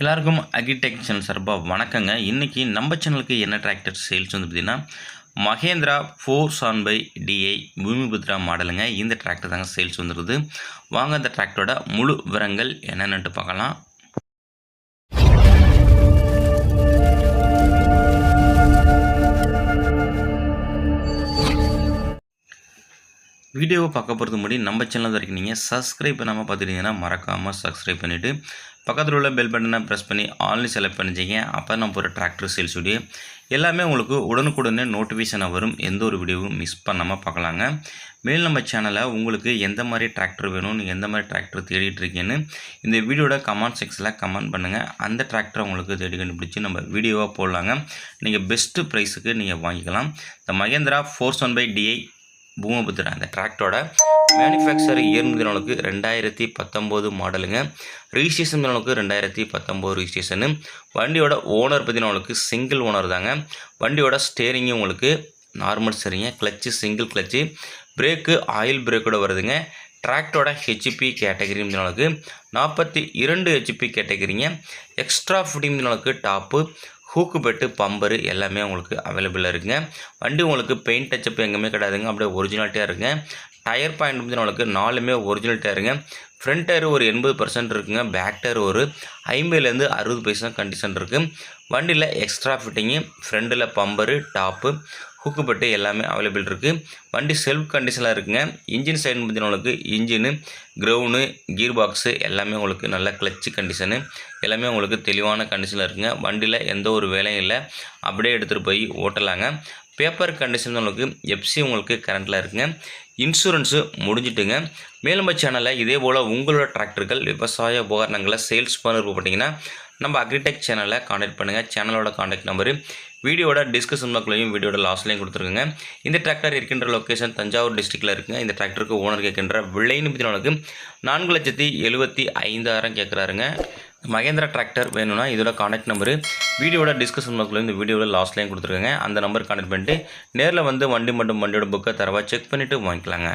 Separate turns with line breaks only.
எல்லாருக்கும் agritech channel சார்பாக வணக்கங்க. இன்றைக்கி நம்ம சேனலுக்கு என்ன டிராக்டர் சேல்ஸ் வந்து பார்த்திங்கன்னா மகேந்திரா ஃபோர் சான் பை டிஐ பூமிபுத்ரா மாடலுங்க இந்த டிராக்டர் தாங்க சேல்ஸ் வந்துடுது வாங்க அந்த டிராக்டரோட முழு விவரங்கள் என்னென்னு பார்க்கலாம். வீடியோவை பார்க்க போகிறது முன்னாடி நம்ம சேனல் வரைக்கும் நீங்கள் சப்ஸ்கிரைப் பண்ணாமல் பார்த்துட்டீங்கன்னா மறக்காமல் சப்ஸ்கிரைப் பண்ணிவிட்டு பக்கத்தில் உள்ள பெல் பட்டனை ப்ரெஸ் பண்ணி ஆன்லைன் செலக்ட் பண்ணிச்சிங்க அப்போ நம்ம போகிற டிராக்டர் சேல்ஸ் வீடியோ எல்லாமே உங்களுக்கு உடனுக்குடனே நோட்டிஃபிகேஷனாக வரும். எந்த ஒரு வீடியோவும் மிஸ் பண்ணாமல் பார்க்கலாங்க. மேல் நம்ம சேனலை உங்களுக்கு எந்த மாதிரி டிராக்டர் வேணும் நீங்கள் எந்த மாதிரி டிராக்டர் தேடிட்டு இருக்கீங்கன்னு இந்த வீடியோட கமெண்ட் செக்ஷனில் கமெண்ட் பண்ணுங்கள் அந்த டிராக்டரை உங்களுக்கு தேடி கண்டுபிடிச்சி நம்ம வீடியோவாக போடலாங்க. நீங்கள் பெஸ்ட்டு ப்ரைஸுக்கு நீங்கள் வாங்கிக்கலாம். இந்த Mahindra four one five DI Bhoomiputra அந்த டிராக்டரோட மேனுஃபேக்சர் இயர் முதலுக்கு ரெண்டாயிரத்தி பத்தொம்போது மாடலுங்க ரிஜிஸ்ட்ரேஷன் முதலுக்கு ரெண்டாயிரத்தி பத்தொம்போது ரிஜிஸ்ட்ரேஷனு வண்டியோட ஓனர் பார்த்தீங்கன்னா சிங்கிள் ஓனர் தாங்க. வண்டியோட ஸ்டேரிங்கும் உங்களுக்கு normal ஸ்டேரிங்க clutch single clutch brake oil பிரேக்கோட வருதுங்க. டிராக்டரோட ஹெச்பி கேட்டகரி உங்களுக்கு நாற்பத்தி இரண்டு ஹெச்பி கேட்டகரிங்க எக்ஸ்ட்ரா ஃபிட்டிங் உங்களுக்கு டாப்பு ஹூக்கு பெட்டு பம்பரு எல்லாமே உங்களுக்கு அவைலபிளாக இருக்குங்க. வண்டி உங்களுக்கு பெயிண்ட் டச்சப் எங்கேயுமே கிடையாதுங்க. அப்படியே ஒரிஜினாலிட்டியாக இருக்குங்க. டயர் பாயிண்ட் வந்து நம்மளுக்கு நாலுமே ஒரிஜினல் டயருங்க. ஃப்ரண்ட் டயர் ஒரு எண்பது பர்சன்ட் இருக்குங்க. பேக் டயர் ஒரு ஐம்பதுலேருந்து அறுபது பர்சன்ட் கண்டிஷன் இருக்குது வண்டியில் எக்ஸ்ட்ரா ஃபிட்டிங்கு ஃப்ரண்டில் பம்பரு டாப்பு ஹுக்கு பட்டு எல்லாமே அவைலபிள் இருக்குது வண்டி செல்ஃப் கண்டிஷனில் இருக்குங்க. இன்ஜின் சைடு பற்றி உங்களுக்கு இன்ஜினு க்ரௌனு கீர் பாக்ஸு எல்லாமே உங்களுக்கு நல்ல கிளச்சு கண்டிஷனு எல்லாமே உங்களுக்கு தெளிவான கண்டிஷனில் இருக்குங்க. வண்டியில் எந்த ஒரு வேலையும் இல்லை. அப்படியே எடுத்துகிட்டு போய் ஓட்டலாங்க. பேப்பர் கண்டிஷன் உங்களுக்கு எஃப்சி உங்களுக்கு கரண்ட்டில் இருக்குங்க. இன்சூரன்ஸு முடிஞ்சிட்டுங்க. மேலும் சேனலில் இதே போல் உங்களோட டிராக்டர்கள் விவசாய உபகரணங்களை சேல்ஸ் பண்ண விருப்பப்பட்டீங்கன்னா நம்ம அக்ரிடெக் சேனலை காண்டாக்ட் பண்ணுங்கள் சேனலோட காண்டாக்ட் நம்பரு வீடியோட டிஸ்கஷன் பாக்லையும் வீடியோட லாஸ்ட்லையும் கொடுத்துருக்குங்க. இந்த டிராக்டர் இருக்கின்ற லொக்கேஷன் தஞ்சாவூர் டிஸ்ட்ரிக்டில் இருக்குங்க. இந்த டிராக்டருக்கு ஓனர் கேட்கின்ற விலைன்னு பற்றி நான்கு லட்சத்தி எழுபத்தி ஐந்தாயிரம் கேட்குறாருங்க. மகேந்திரா டிராக்டர் வேணும்னா இதோட காண்டாக்ட் நம்பரு வீடியோட டிஸ்கஷன் பாக்ஸில் இந்த வீடியோவில் லாஸ்ட்லேயும் கொடுத்துருக்கேங்க. அந்த நம்பர் காண்டாக்ட் பண்ணிட்டு நேரில் வந்து வண்டி மட்டும் வண்டியோட புக்கை தரவா செக் பண்ணிவிட்டு வாங்கிக்கலாங்க.